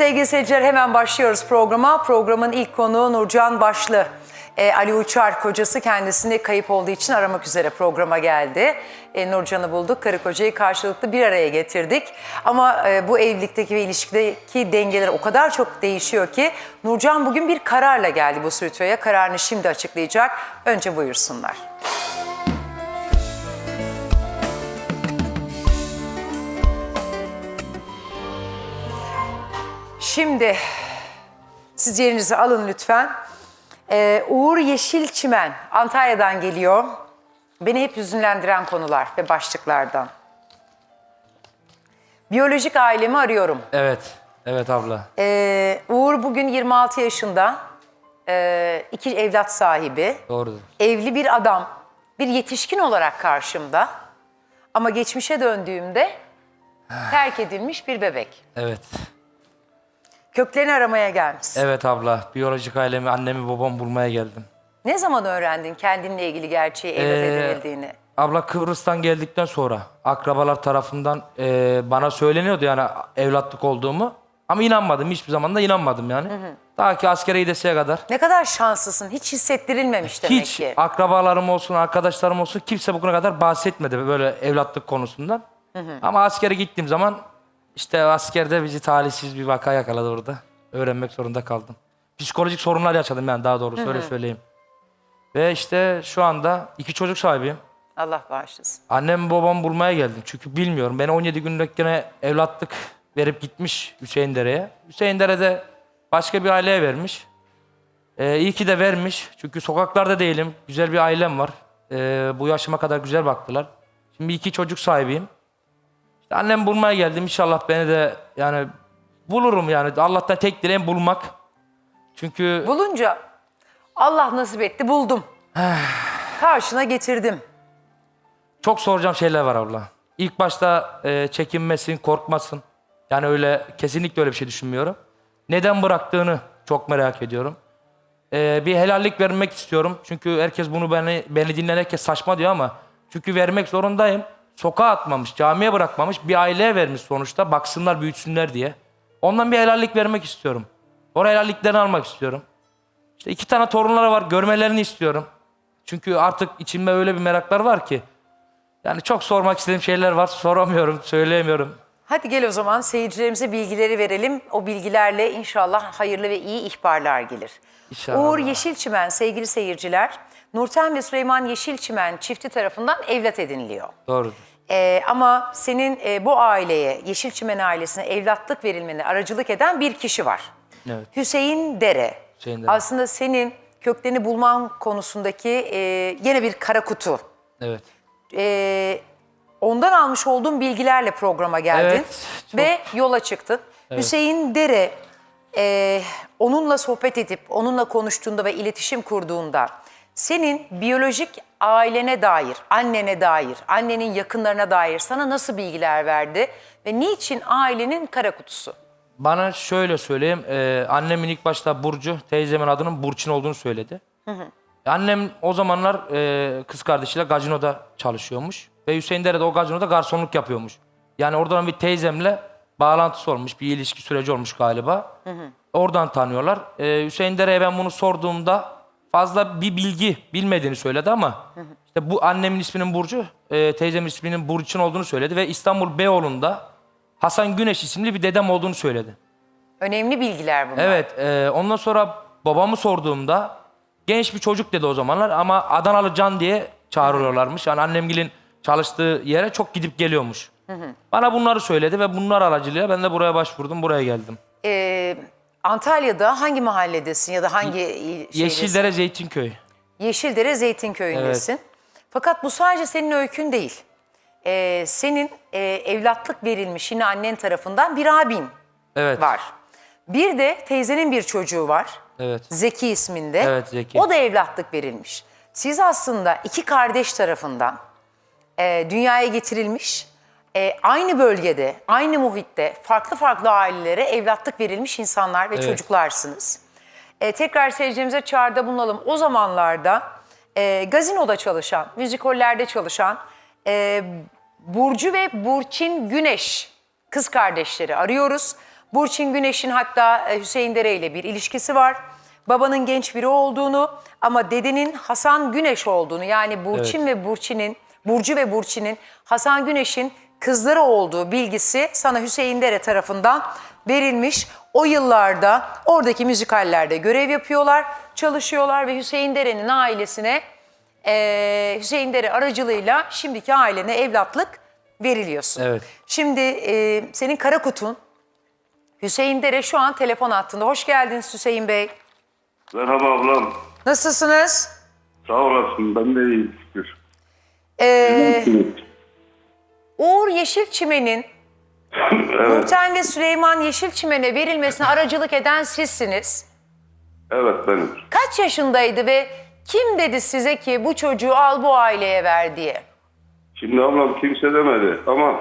Sevgili seyirciler hemen başlıyoruz programa. Programın ilk konuğu Nurcan Başlı. Ee, Ali Uçar kocası kendisini kayıp olduğu için aramak üzere programa geldi. Ee, Nurcan'ı bulduk, karı kocayı karşılıklı bir araya getirdik. Ama e, bu evlilikteki ve ilişkideki dengeler o kadar çok değişiyor ki Nurcan bugün bir kararla geldi bu stüdyoya. Kararını şimdi açıklayacak. Önce buyursunlar. Şimdi siz yerinizi alın lütfen. Ee, Uğur Yeşilçimen Antalya'dan geliyor. Beni hep hüzünlendiren konular ve başlıklardan. Biyolojik ailemi arıyorum. Evet. Evet abla. Ee, Uğur bugün 26 yaşında. Ee, iki evlat sahibi. Doğrudur. Evli bir adam. Bir yetişkin olarak karşımda. Ama geçmişe döndüğümde terk edilmiş bir bebek. Evet. Köklerini aramaya gelmiş. Evet abla. Biyolojik ailemi, annemi, babamı bulmaya geldim. Ne zaman öğrendin kendinle ilgili gerçeği evlat Ee, edinildiğini? Abla Kıbrıs'tan geldikten sonra akrabalar tarafından e, bana söyleniyordu yani evlatlık olduğumu. Ama inanmadım. Hiçbir zaman da inanmadım yani. Daha ki askere gidesiye kadar. Ne kadar şanslısın. Hiç hissettirilmemiş demek Hiç ki. akrabalarım olsun, arkadaşlarım olsun kimse bugüne kadar bahsetmedi böyle evlatlık konusundan. Ama askere gittiğim zaman işte askerde bizi talihsiz bir vaka yakaladı orada. Öğrenmek zorunda kaldım. Psikolojik sorunlar yaşadım yani daha doğrusu öyle söyleyeyim. Ve işte şu anda iki çocuk sahibiyim. Allah bağışlasın. Annem babamı bulmaya geldim. Çünkü bilmiyorum. Beni 17 günlük gene evlatlık verip gitmiş Hüseyin Dere'ye. Hüseyin Dere de başka bir aileye vermiş. Ee, iyi ki de vermiş. Çünkü sokaklarda değilim. Güzel bir ailem var. Ee, bu yaşıma kadar güzel baktılar. Şimdi iki çocuk sahibiyim. Annem bulmaya geldim. İnşallah beni de yani bulurum yani. Allah'tan tek dileğim bulmak. Çünkü Bulunca Allah nasip etti buldum. Karşına getirdim. Çok soracağım şeyler var abla. İlk başta e, çekinmesin, korkmasın. Yani öyle kesinlikle öyle bir şey düşünmüyorum. Neden bıraktığını çok merak ediyorum. E, bir helallik vermek istiyorum. Çünkü herkes bunu beni beni dinleyen herkes saçma diyor ama çünkü vermek zorundayım. Sokağa atmamış, camiye bırakmamış, bir aileye vermiş sonuçta. Baksınlar, büyütsünler diye. Ondan bir helallik vermek istiyorum. O helalliklerini almak istiyorum. İşte iki tane torunları var, görmelerini istiyorum. Çünkü artık içimde öyle bir meraklar var ki. Yani çok sormak istediğim şeyler var. Soramıyorum, söyleyemiyorum. Hadi gel o zaman seyircilerimize bilgileri verelim. O bilgilerle inşallah hayırlı ve iyi ihbarlar gelir. İnşallah. Uğur Yeşilçimen sevgili seyirciler. Nurten ve Süleyman Yeşilçimen çifti tarafından evlat ediniliyor. Doğrudur. Ee, ama senin e, bu aileye, Yeşilçimen ailesine evlatlık verilmene aracılık eden bir kişi var. Evet. Hüseyin Dere. Hüseyin Dere. Aslında senin köklerini bulman konusundaki e, yine bir kara kutu. Evet. E, ondan almış olduğun bilgilerle programa geldin Evet, çok- ve yola çıktın. Hüseyin Dere e, onunla sohbet edip onunla konuştuğunda ve iletişim kurduğunda senin biyolojik ailene dair, annene dair, annenin yakınlarına dair sana nasıl bilgiler verdi ve niçin ailenin kara kutusu? Bana şöyle söyleyeyim. e, annemin ilk başta Burcu, teyzemin adının Burçin olduğunu söyledi. Annem o zamanlar e, kız kardeşiyle gazinoda çalışıyormuş. Ve Hüseyin Dere de o gazinoda garsonluk yapıyormuş. Yani oradan bir teyzemle bağlantısı olmuş. Bir ilişki süreci olmuş galiba. Oradan tanıyorlar. E, Hüseyin Dere'ye ben bunu sorduğumda fazla bir bilgi bilmediğini söyledi ama işte bu annemin isminin Burcu, e, teyzemin isminin Burçin olduğunu söyledi ve İstanbul Beyoğlu'nda Hasan Güneş isimli bir dedem olduğunu söyledi. Önemli bilgiler bunlar. Evet, e, ondan sonra babamı sorduğumda genç bir çocuk dedi o zamanlar ama Adanalı Can diye çağırıyorlarmış. Yani annemgilin çalıştığı yere çok gidip geliyormuş. Bana bunları söyledi ve bunlar aracılığıyla ben de buraya başvurdum, buraya geldim. Ee, Antalya'da hangi mahalledesin ya da hangi şehirdesin? Yeşildere Zeytinköy. Yeşildere Zeytinköy'ündesin. Fakat bu sadece senin öykün değil. Ee, senin e, evlatlık verilmiş yine annen tarafından bir abin Evet. var. Bir de teyzenin bir çocuğu var. Evet. Zeki isminde. Evet, Zeki. O da evlatlık verilmiş. Siz aslında iki kardeş tarafından e, dünyaya getirilmiş, e, aynı bölgede, aynı muhitte farklı farklı ailelere evlatlık verilmiş insanlar ve Evet. çocuklarsınız. E, tekrar seyircimize çağrıda bulunalım. O zamanlarda e, gazinoda çalışan, müzikollerde çalışan e, Burcu ve Burçin Güneş kız kardeşleri arıyoruz. Burçin Güneş'in hatta e, Hüseyin Dere ile bir ilişkisi var. Babanın genç biri olduğunu ama dedenin Hasan Güneş olduğunu yani Burçin ve Burçin'in Burcu ve Burçin'in Hasan Güneş'in kızları olduğu bilgisi sana Hüseyin Dere tarafından verilmiş. O yıllarda oradaki müzikallerde görev yapıyorlar, çalışıyorlar ve Hüseyin Dere'nin ailesine eee, Hüseyin Dere aracılığıyla şimdiki ailene evlatlık veriliyorsun. Evet. Şimdi eee, senin kara kutun Hüseyin Dere şu an telefon hattında. Hoş geldiniz Hüseyin Bey. Merhaba ablam. Nasılsınız? Sağ olasın. Ben de iyiyim şükür. Ee, Uğur Yeşilçimen'in evet, Nurten ve Süleyman Yeşilçimen'e verilmesine aracılık eden sizsiniz. evet benim. Kaç yaşındaydı ve kim dedi size ki bu çocuğu al bu aileye ver diye? Şimdi ablam kimse demedi ama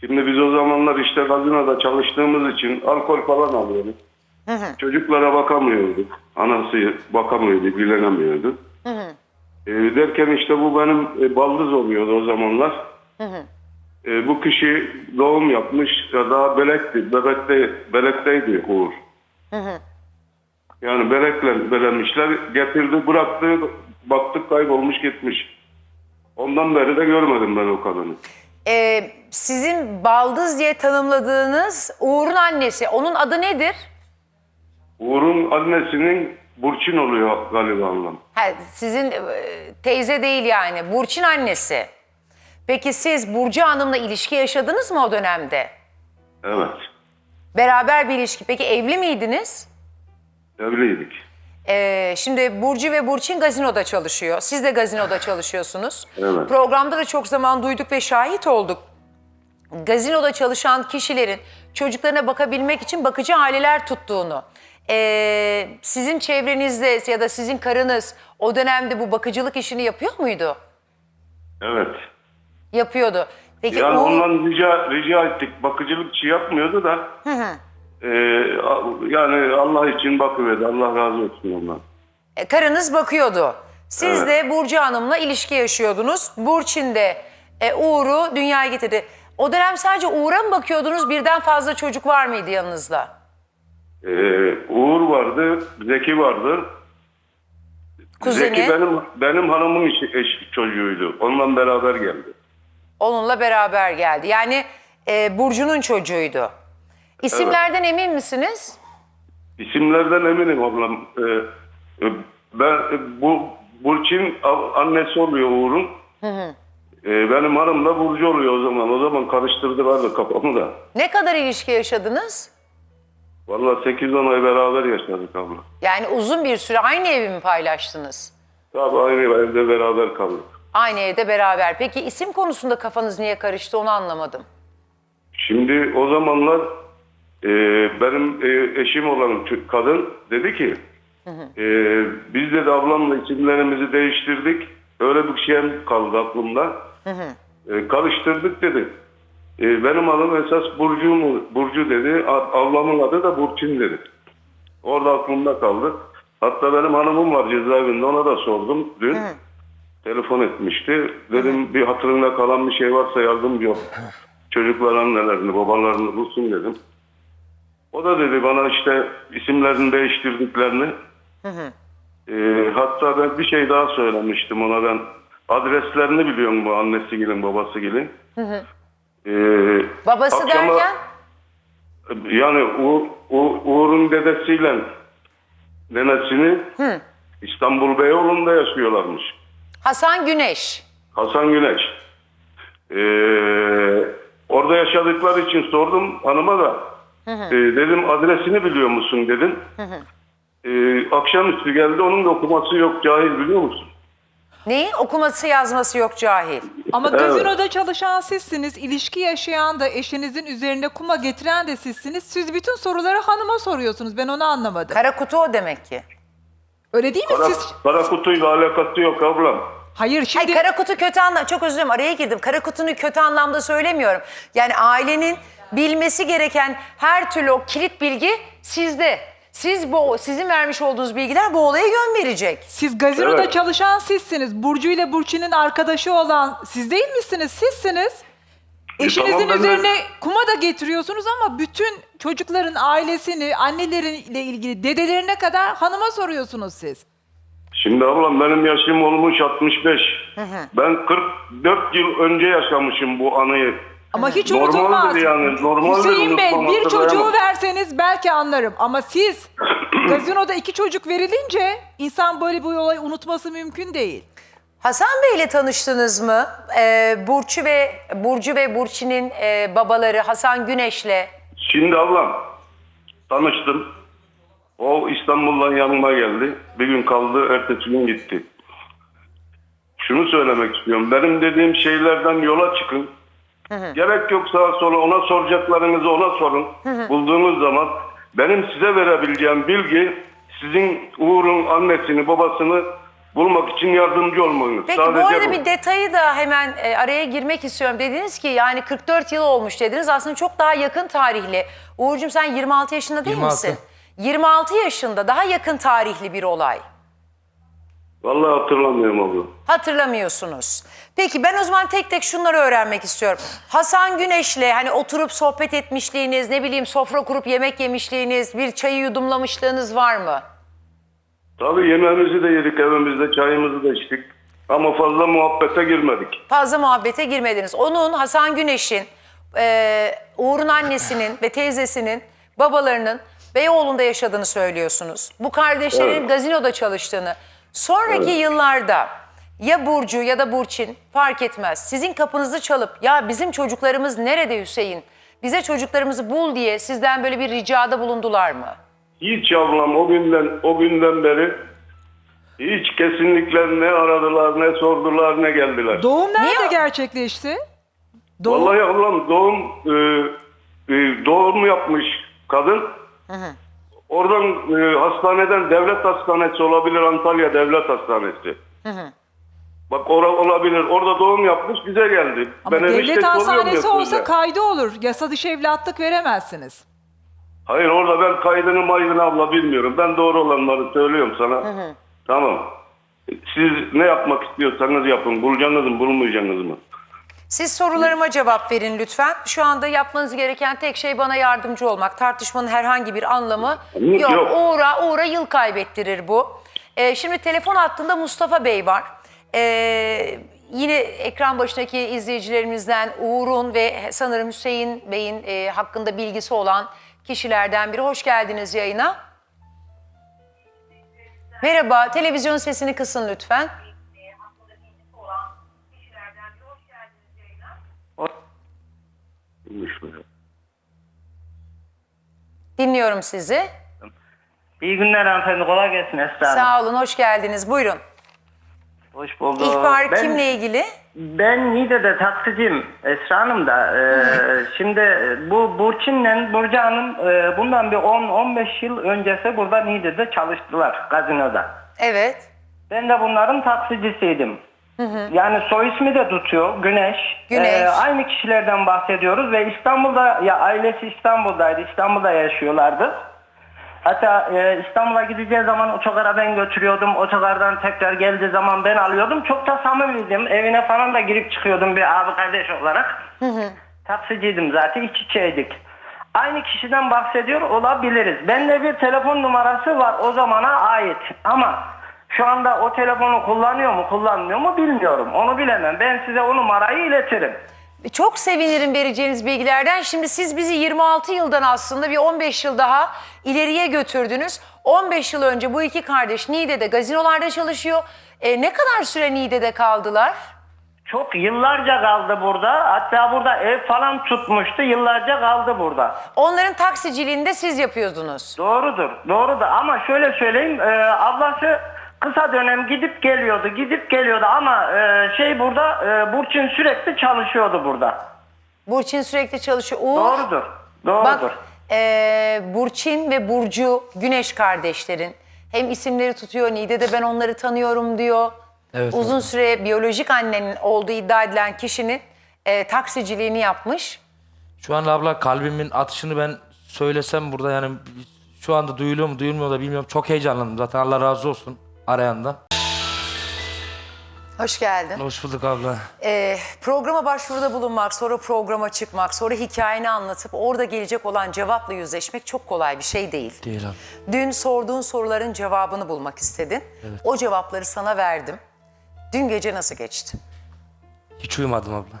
şimdi biz o zamanlar işte gazinoda çalıştığımız için alkol falan alıyorduk. Çocuklara bakamıyorduk. Anası bakamıyordu, ilgilenemiyordu. Ee, derken işte bu benim e, baldız oluyordu o zamanlar. Ee, bu kişi doğum yapmış, ya daha belekti, bebekte, belekteydi Uğur. Yani belekle belemişler, getirdi, bıraktı, baktık kaybolmuş gitmiş. Ondan beri de görmedim ben o kadını. Ee, sizin baldız diye tanımladığınız Uğur'un annesi, onun adı nedir? Uğur'un annesinin Burçin oluyor galiba anlam. Ha, sizin e, teyze değil yani, Burçin annesi. Peki siz Burcu Hanım'la ilişki yaşadınız mı o dönemde? Evet, Beraber bir ilişki. Peki evli miydiniz? evliydik. Ee, şimdi Burcu ve Burçin gazinoda çalışıyor. Siz de gazinoda çalışıyorsunuz. Evet. Programda da çok zaman duyduk ve şahit olduk. Gazinoda çalışan kişilerin çocuklarına bakabilmek için bakıcı aileler tuttuğunu. Ee, sizin çevrenizde ya da sizin karınız o dönemde bu bakıcılık işini yapıyor muydu? Evet. Yapıyordu. Peki Yani Uğur- ondan rica, rica ettik. Bakıcılıkçı yapmıyordu da. e, a- yani Allah için bakıverdi. Allah razı olsun ondan. E, karınız bakıyordu. Siz de Burcu Hanım'la ilişki yaşıyordunuz. Burçin de e, Uğur'u dünyaya getirdi. O dönem sadece Uğur'a mı bakıyordunuz? Birden fazla çocuk var mıydı yanınızda? E, Uğur vardı, Zeki vardı. Kuzeni Zeki benim benim hanımın eşi, eş çocuğuydu. Onunla beraber geldi. Onunla beraber geldi. Yani e, Burcu'nun çocuğuydu. İsimlerden emin misiniz? İsimlerden eminim ablam. Ee, e, ben e, bu Burçin a- annesi oluyor Uğur'un. Ee, benim hanım da Burcu oluyor o zaman. O zaman karıştırdılar da kafamı da. Ne kadar ilişki yaşadınız? Vallahi 8-10 ay beraber yaşadık abla. Yani uzun bir süre aynı evi mi paylaştınız? Tabii aynı evde beraber kaldık. Aynı evde beraber. Peki isim konusunda kafanız niye karıştı onu anlamadım. Şimdi o zamanlar e, benim e, eşim olan ç- kadın dedi ki e, biz de ablamla isimlerimizi değiştirdik. Öyle bir şey kaldı aklımda. E, karıştırdık dedi. E, benim adım esas Burcu mu? Burcu dedi. Ablamın adı da Burçin dedi. Orada aklımda kaldı. Hatta benim hanımım var cezaevinde ona da sordum dün. Telefon etmişti. Dedim bir hatırında kalan bir şey varsa yardımcı ol. Çocuklar annelerini, babalarını bulsun dedim. O da dedi bana işte isimlerini değiştirdiklerini. Ee, hatta ben bir şey daha söylemiştim ona ben. Adreslerini biliyorum bu annesi gelin, babası gelin. Ee, Babası akşama- derken? yani Uğur, Uğur- Uğur'un dedesiyle nenesini İstanbul Beyoğlu'nda yaşıyorlarmış. Hasan Güneş. Hasan Güneş. Ee, orada yaşadıkları için sordum hanıma da. Ee, dedim adresini biliyor musun dedim. Ee, akşamüstü geldi onun da okuması yok cahil biliyor musun? Neyin okuması yazması yok cahil. Ama Evet. gazinoda çalışan sizsiniz, ilişki yaşayan da eşinizin üzerine kuma getiren de sizsiniz. Siz bütün soruları hanıma soruyorsunuz. Ben onu anlamadım. Kara kutu o demek ki. Öyle değil mi Kara, siz? kara kutuyla alakası yok ablam. Hayır şimdi Hayır, kara kutu kötü anlamda çok özür dilerim araya girdim. Kara kutunu kötü anlamda söylemiyorum. Yani ailenin bilmesi gereken her türlü o kilit bilgi sizde. Siz bu sizin vermiş olduğunuz bilgiler bu olaya yön verecek. siz gazinoda Evet. çalışan sizsiniz. Burcu ile Burçin'in arkadaşı olan siz değil misiniz? Sizsiniz. Eşinizin tamam ben de- üzerine kuma da getiriyorsunuz ama bütün çocukların ailesini, anneleriyle ilgili dedelerine kadar hanıma soruyorsunuz siz. Şimdi ablam benim yaşım olmuş 65. Ben 44 yıl önce yaşamışım bu anıyı. Ama hiç Normaldir unutulmaz. yani, normaldir Hüseyin Bey bir çocuğu verseniz belki anlarım. Ama siz gazinoda iki çocuk verilince insan böyle bir olayı unutması mümkün değil. Hasan Bey ile tanıştınız mı? Ee, Burçu ve Burcu ve Burçin'in e, babaları Hasan Güneş'le. Şimdi ablam tanıştım. O İstanbul'dan yanıma geldi. Bir gün kaldı, ertesi gün gitti. Şunu söylemek istiyorum. Benim dediğim şeylerden yola çıkın. Gerek yok sağa sola ona soracaklarınızı ona sorun. Bulduğunuz zaman benim size verebileceğim bilgi sizin Uğur'un annesini babasını bulmak için yardımcı olmanız. Peki Sadece bu arada bu. bir detayı da hemen e, araya girmek istiyorum. Dediniz ki yani 44 yıl olmuş dediniz. Aslında çok daha yakın tarihli. Uğurcuğum sen 26 yaşında değil 26. misin? 26 yaşında daha yakın tarihli bir olay. Vallahi hatırlamıyorum abla. Hatırlamıyorsunuz. Peki ben o zaman tek tek şunları öğrenmek istiyorum. Hasan Güneş'le hani oturup sohbet etmişliğiniz, ne bileyim sofra kurup yemek yemişliğiniz, bir çayı yudumlamışlığınız var mı? Tabii yemeğimizi de yedik evimizde çayımızı da içtik. Ama fazla muhabbete girmedik. Fazla muhabbete girmediniz. Onun Hasan Güneş'in, e, Uğur'un annesinin ve teyzesinin, babalarının Beyoğlu'nda yaşadığını söylüyorsunuz. Bu kardeşlerin Evet. gazinoda çalıştığını. Sonraki yıllarda ya Burcu ya da Burçin fark etmez. Sizin kapınızı çalıp ya bizim çocuklarımız nerede Hüseyin? Bize çocuklarımızı bul diye sizden böyle bir ricada bulundular mı? Hiç ablam o günden o günden beri hiç kesinlikle ne aradılar ne sordular ne geldiler. Doğum nerede Niye? gerçekleşti? Doğum Vallahi ablam doğum e, e, doğum yapmış kadın. Oradan e, hastaneden devlet hastanesi olabilir Antalya Devlet Hastanesi. Bak ora olabilir. Orada doğum yapmış bize geldi. ama enişte devlet hastanesi olsa size. kaydı olur. Yasa dışı evlatlık veremezsiniz. Hayır orada ben kaydını maydını abla bilmiyorum. Ben doğru olanları söylüyorum sana. Tamam. Siz ne yapmak istiyorsanız yapın. Bulacaksınız mı bulmayacaksınız mı? Siz sorularıma cevap verin lütfen. Şu anda yapmanız gereken tek şey bana yardımcı olmak. Tartışmanın herhangi bir anlamı yok. Yok. Uğur'a, Uğur'a yıl kaybettirir bu. Ee, şimdi telefon hattında Mustafa Bey var. Ee, yine ekran başındaki izleyicilerimizden Uğur'un ve sanırım Hüseyin Bey'in e, hakkında bilgisi olan kişilerden biri. Hoş geldiniz yayına. Merhaba, televizyon sesini kısın lütfen. Mi? Dinliyorum sizi. İyi günler hanımefendi. Kolay gelsin Esra Hanım. Sağ olun, hoş geldiniz. Buyurun. Hoş bulduk. İhbar ben, kimle ilgili? Ben Niğde'de taksiciyim Esra Hanım da. Ee, şimdi bu Burçin'le Burcu Hanım e, bundan bir 10-15 yıl öncesi burada Niğde'de çalıştılar gazinoda. Evet. Ben de bunların taksicisiydim. Yani soy ismi de tutuyor Güneş. Güneş. Ee, aynı kişilerden bahsediyoruz ve İstanbul'da ya ailesi İstanbul'daydı. İstanbul'da yaşıyorlardı. Hatta e, İstanbul'a gideceği zaman otogara ben götürüyordum. Otogardan tekrar geldiği zaman ben alıyordum. Çok da samimiydim. Evine falan da girip çıkıyordum bir abi kardeş olarak. Taksiciydim zaten iç içeydik. Aynı kişiden bahsediyor olabiliriz. Bende bir telefon numarası var o zamana ait. Ama şu anda o telefonu kullanıyor mu kullanmıyor mu bilmiyorum. Onu bilemem. Ben size o numarayı iletirim. Çok sevinirim vereceğiniz bilgilerden. Şimdi siz bizi 26 yıldan aslında bir 15 yıl daha ileriye götürdünüz. 15 yıl önce bu iki kardeş Niğde'de gazinolarda çalışıyor. E, ne kadar süre Niğde'de kaldılar? Çok yıllarca kaldı burada. Hatta burada ev falan tutmuştu. Yıllarca kaldı burada. Onların taksiciliğini de siz yapıyordunuz. Doğrudur. Doğrudur. Ama şöyle söyleyeyim. e, ablası kısa dönem gidip geliyordu. Gidip geliyordu ama e, şey burada e, Burçin sürekli çalışıyordu burada. Burçin sürekli çalışıyor. Uğur, Doğrudur. Doğrudur. Bak e, Burçin ve Burcu Güneş kardeşlerin. Hem isimleri tutuyor Niğde'de ben onları tanıyorum diyor. Evet, Uzun evet. süre biyolojik annenin olduğu iddia edilen kişinin e, taksiciliğini yapmış. Şu an abla kalbimin atışını ben söylesem burada yani şu anda duyuluyor mu duyulmuyor da bilmiyorum. Çok heyecanlandım zaten Allah razı olsun arayandan. Hoş geldin. Hoş bulduk abla. Ee, programa başvuruda bulunmak, sonra programa çıkmak, sonra hikayeni anlatıp orada gelecek olan cevapla yüzleşmek çok kolay bir şey değil. Değil abi. Dün sorduğun soruların cevabını bulmak istedin. O cevapları sana verdim. Dün gece nasıl geçti? Hiç uyumadım abla.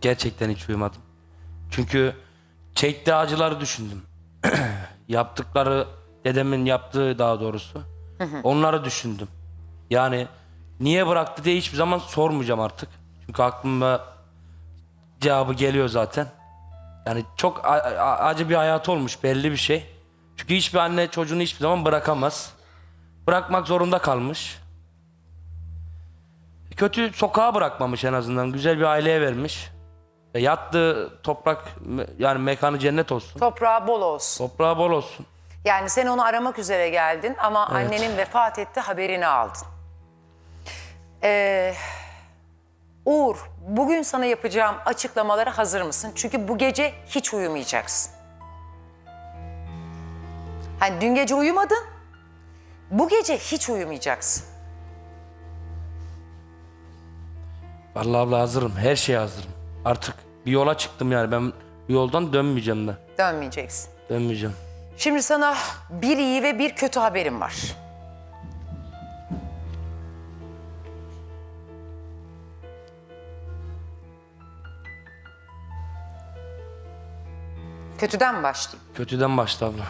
Gerçekten hiç uyumadım. Çünkü çektiği acıları düşündüm. Yaptıkları, dedemin yaptığı daha doğrusu. Onları düşündüm. Yani niye bıraktı diye hiçbir zaman sormayacağım artık. Çünkü aklıma cevabı geliyor zaten. Yani çok acı bir hayat olmuş belli bir şey. Çünkü hiçbir anne çocuğunu hiçbir zaman bırakamaz. Bırakmak zorunda kalmış. Kötü sokağa bırakmamış en azından. Güzel bir aileye vermiş. E, Yattığı toprak yani mekanı cennet olsun. Toprağı bol olsun. Toprağı bol olsun. Yani sen onu aramak üzere geldin ama annenin vefat etti haberini aldın. Ee, Uğur, bugün sana yapacağım açıklamalara hazır mısın? Çünkü bu gece hiç uyumayacaksın. Hani dün gece uyumadın, bu gece hiç uyumayacaksın. Vallahi abla hazırım. Her şeye hazırım. Artık bir yola çıktım yani. Ben bu yoldan dönmeyeceğim de. Dönmeyeceksin. Dönmeyeceğim. Şimdi sana bir iyi ve bir kötü haberim var. Kötüden mi başlayayım? Kötüden başla abla.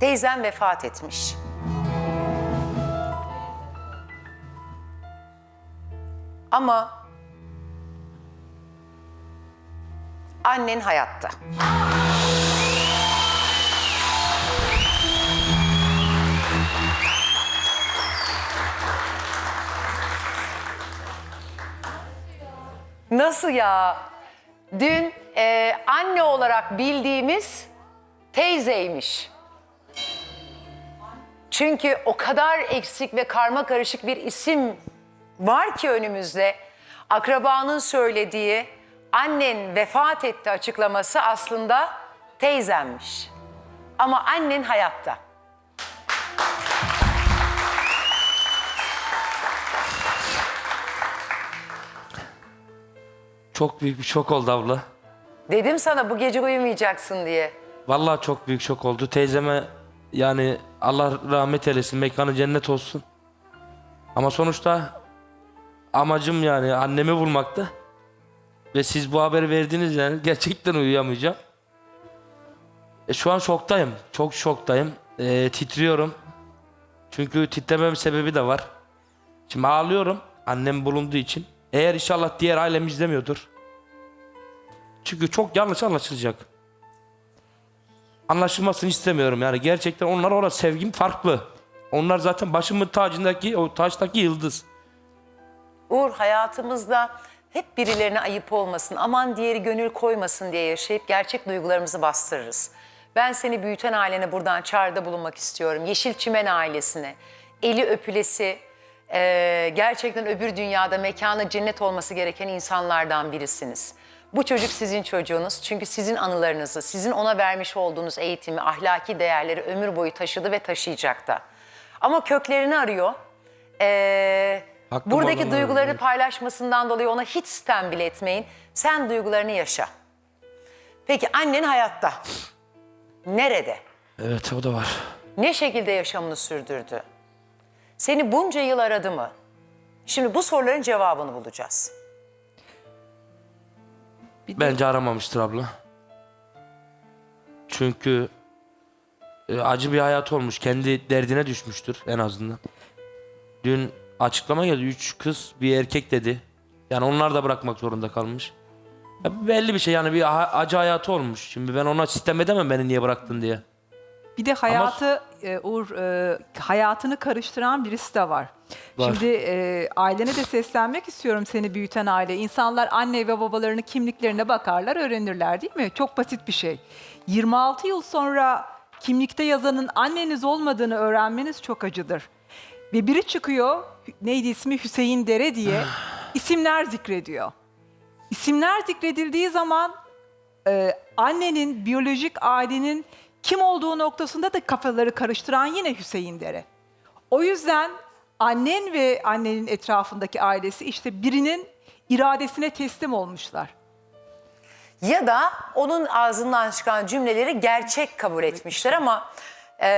Teyzen vefat etmiş. Ama annen hayatta. Nasıl ya? Dün e, anne olarak bildiğimiz teyzeymiş. Çünkü o kadar eksik ve karma karışık bir isim var ki önümüzde. Akrabanın söylediği annen vefat etti açıklaması aslında teyzemmiş. Ama annen hayatta. Çok büyük bir şok oldu abla. Dedim sana bu gece uyumayacaksın diye. Vallahi çok büyük şok oldu. Teyzeme yani Allah rahmet eylesin. Mekanı cennet olsun. Ama sonuçta amacım yani annemi bulmaktı. Ve siz bu haberi verdiniz yani gerçekten uyuyamayacağım. E, şu an şoktayım. Çok şoktayım. E, titriyorum. Çünkü titrememin sebebi de var. Şimdi ağlıyorum annem bulunduğu için. Eğer inşallah diğer ailem izlemiyordur. Çünkü çok yanlış anlaşılacak anlaşılmasını istemiyorum yani gerçekten onlar orada sevgim farklı. Onlar zaten başımın tacındaki o taçtaki yıldız. Uğur hayatımızda hep birilerine ayıp olmasın, aman diğeri gönül koymasın diye yaşayıp gerçek duygularımızı bastırırız. Ben seni büyüten ailene buradan çağrıda bulunmak istiyorum. Yeşilçimen ailesine, eli öpülesi, eee, gerçekten öbür dünyada mekanı cennet olması gereken insanlardan birisiniz. Bu çocuk sizin çocuğunuz çünkü sizin anılarınızı, sizin ona vermiş olduğunuz eğitimi, ahlaki değerleri ömür boyu taşıdı ve taşıyacak da. Ama köklerini arıyor. Eee Haklı buradaki vallahi. duyguları paylaşmasından dolayı ona hiç sitem bile etmeyin. Sen duygularını yaşa. Peki annen hayatta. Nerede? Evet o da var. Ne şekilde yaşamını sürdürdü? Seni bunca yıl aradı mı? Şimdi bu soruların cevabını bulacağız. Bir de- Bence aramamıştır abla. Çünkü e, acı bir hayat olmuş. Kendi derdine düşmüştür en azından. Dün açıklama geldi. Üç kız bir erkek dedi. Yani onlar da bırakmak zorunda kalmış. Ya belli bir şey yani bir ha- acı hayatı olmuş. Şimdi ben ona sistem edemem beni niye bıraktın diye. Bir de hayatı e, Uğur e, hayatını karıştıran birisi de var. Var. Şimdi e, ailene de seslenmek istiyorum seni büyüten aile. İnsanlar anne ve babalarının kimliklerine bakarlar, öğrenirler değil mi? Çok basit bir şey. 26 yıl sonra kimlikte yazanın anneniz olmadığını öğrenmeniz çok acıdır. Ve biri çıkıyor, neydi ismi Hüseyin Dere diye isimler zikrediyor. İsimler zikredildiği zaman e, annenin, biyolojik ailenin kim olduğu noktasında da kafaları karıştıran yine Hüseyin Dere. O yüzden annen ve annenin etrafındaki ailesi işte birinin iradesine teslim olmuşlar. Ya da onun ağzından çıkan cümleleri gerçek kabul etmişler ama e,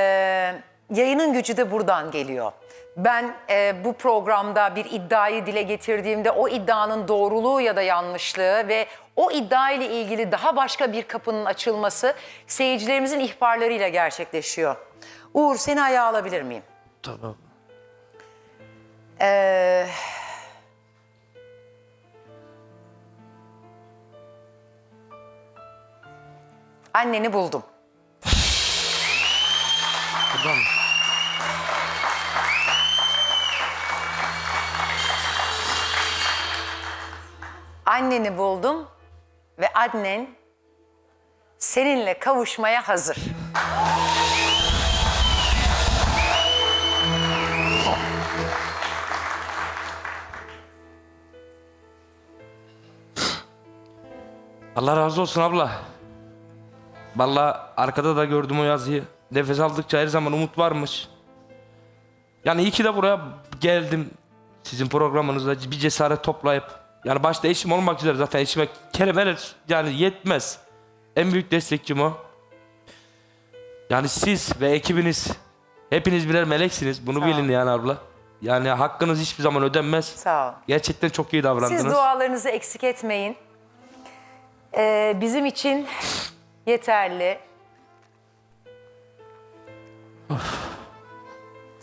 yayının gücü de buradan geliyor. Ben e, bu programda bir iddiayı dile getirdiğimde o iddianın doğruluğu ya da yanlışlığı ve o iddia ile ilgili daha başka bir kapının açılması seyircilerimizin ihbarlarıyla gerçekleşiyor. Uğur seni ayağa alabilir miyim? Tamam. Ee, anneni buldum. Burada Anneni buldum ve annen seninle kavuşmaya hazır. Allah razı olsun abla. Vallahi arkada da gördüm o yazıyı. Nefes aldıkça her zaman umut varmış. Yani iyi ki de buraya geldim. Sizin programınızda bir cesaret toplayıp. Yani başta eşim olmak üzere zaten eşime kelimeler yani yetmez. En büyük destekçim o. Yani siz ve ekibiniz hepiniz birer meleksiniz. Bunu Sağ ol. bilin yani abla. Yani hakkınız hiçbir zaman ödenmez. Sağ ol. Gerçekten çok iyi davrandınız. Siz dualarınızı eksik etmeyin. Ee, bizim için yeterli.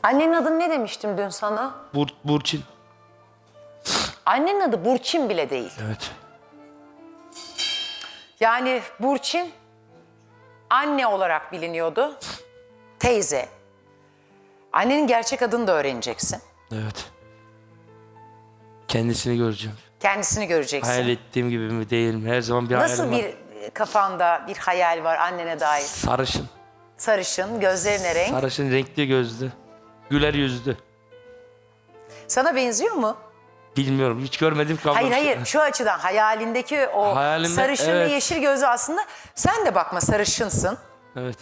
Annenin adını ne demiştim dün sana? Bur Burçin. Annenin adı Burçin bile değil. Evet. Yani Burçin anne olarak biliniyordu. Teyze. Annenin gerçek adını da öğreneceksin. Evet. Kendisini göreceğim. Kendisini göreceksin. Hayal ettiğim gibi mi değil mi? Her zaman bir Nasıl hayalim bir var. kafanda bir hayal var annene dair? Sarışın. Sarışın, gözlerine renk. Sarışın renkli gözlü. Güler yüzlü. Sana benziyor mu? Bilmiyorum hiç görmedim abla. Hayır hayır şu açıdan hayalindeki o Hayalimde, sarışın ve evet. yeşil gözü aslında sen de bakma sarışınsın. Evet.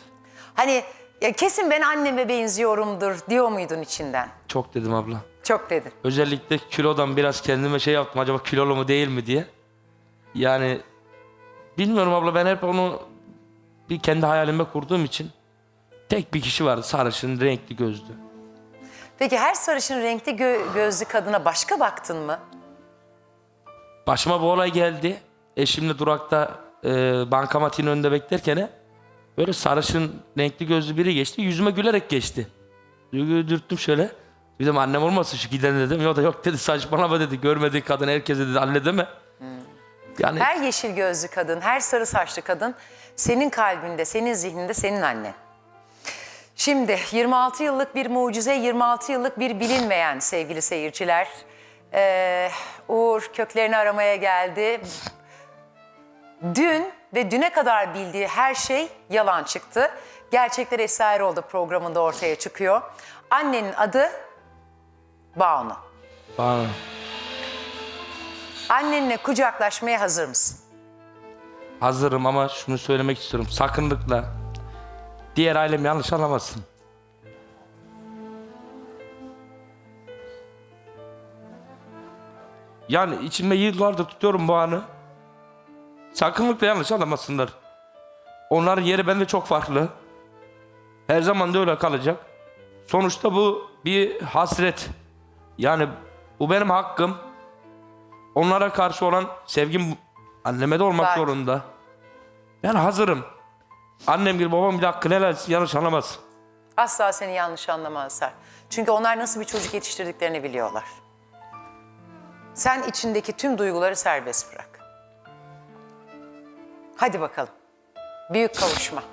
Hani ya kesin ben anneme benziyorumdur diyor muydun içinden? Çok dedim abla. Çok dedin. Özellikle kilodan biraz kendime şey yaptım. Acaba kilolu mu değil mi diye. Yani bilmiyorum abla ben hep onu bir kendi hayalime kurduğum için tek bir kişi vardı sarışın renkli gözlü. Peki her sarışın renkli gö- gözlü kadına başka baktın mı? Başıma bu olay geldi. Eşimle durakta e, bankamatiğin önünde beklerken böyle sarışın renkli gözlü biri geçti. Yüzüme gülerek geçti. Dürttüm şöyle. Dedim annem olmasın şu giden dedim. Yok da yok dedi saçmalama dedi. Görmediği kadın herkese dedi anne deme. Yani Her yeşil gözlü kadın, her sarı saçlı kadın senin kalbinde, senin zihninde senin annen. Şimdi 26 yıllık bir mucize, 26 yıllık bir bilinmeyen sevgili seyirciler. Ee, Uğur köklerini aramaya geldi. Dün ve düne kadar bildiği her şey yalan çıktı. Gerçekler Esrairoğlu programında ortaya çıkıyor. Annenin adı Banu. bana Annenle kucaklaşmaya hazır mısın? hazırım ama şunu söylemek istiyorum. Sakınlıkla diğer ailem yanlış anlamasın. Yani içimde yıllardır tutuyorum bu anı. Sakınlıkla yanlış anlamasınlar. Onların yeri bende çok farklı. Her zaman da öyle kalacak. Sonuçta bu bir hasret. Yani bu benim hakkım. Onlara karşı olan sevgim anneme de olmak Var. zorunda. Ben hazırım. Annem gibi babam bir hakkını helal yanlış anlamaz. Asla seni yanlış anlamazlar. Çünkü onlar nasıl bir çocuk yetiştirdiklerini biliyorlar. Sen içindeki tüm duyguları serbest bırak. Hadi bakalım. Büyük kavuşma.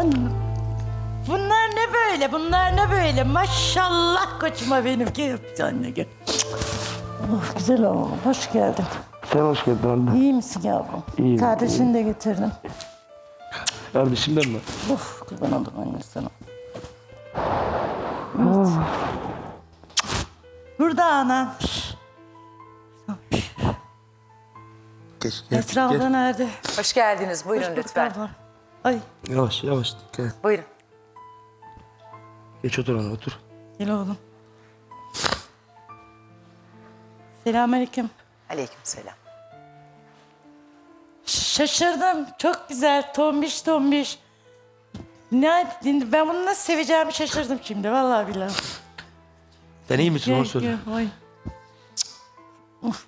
Canım. Bunlar ne böyle? Bunlar ne böyle? Maşallah koçuma benim. Gel anne gel. Oh, güzel oğlum. Hoş geldin. Sen hoş geldin anne. İyi misin yavrum? İyiyim, Kardeşini de getirdim. Kardeşimden mi? Uf kurban oldum anne sana. Evet. Burada anam. Geç gel. Esra abla nerede? Hoş geldiniz. Buyurun Hoş lütfen. abla. Ay Yavaş yavaş dikkat et. Buyurun. Geç otur anne otur. gel oğlum. Selamünaleyküm. Aleykümselam. Şaşırdım. Çok güzel. Tombiş tombiş. Ne, ben bunu nasıl seveceğimi şaşırdım şimdi. Vallahi billahi. Sen iyi misin onu Gel, söyle. gel, Ay. Uf.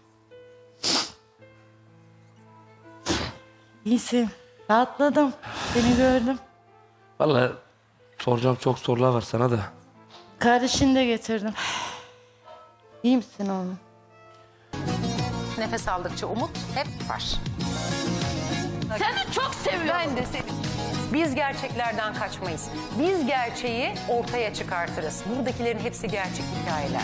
İyisin. Rahatladım. Seni gördüm. Vallahi soracağım çok sorular var sana da. Kardeşini de getirdim. İyi misin oğlum? Nefes aldıkça umut hep var. Seni çok seviyorum. Ben de seni. Biz gerçeklerden kaçmayız. Biz gerçeği ortaya çıkartırız. Buradakilerin hepsi gerçek hikayeler.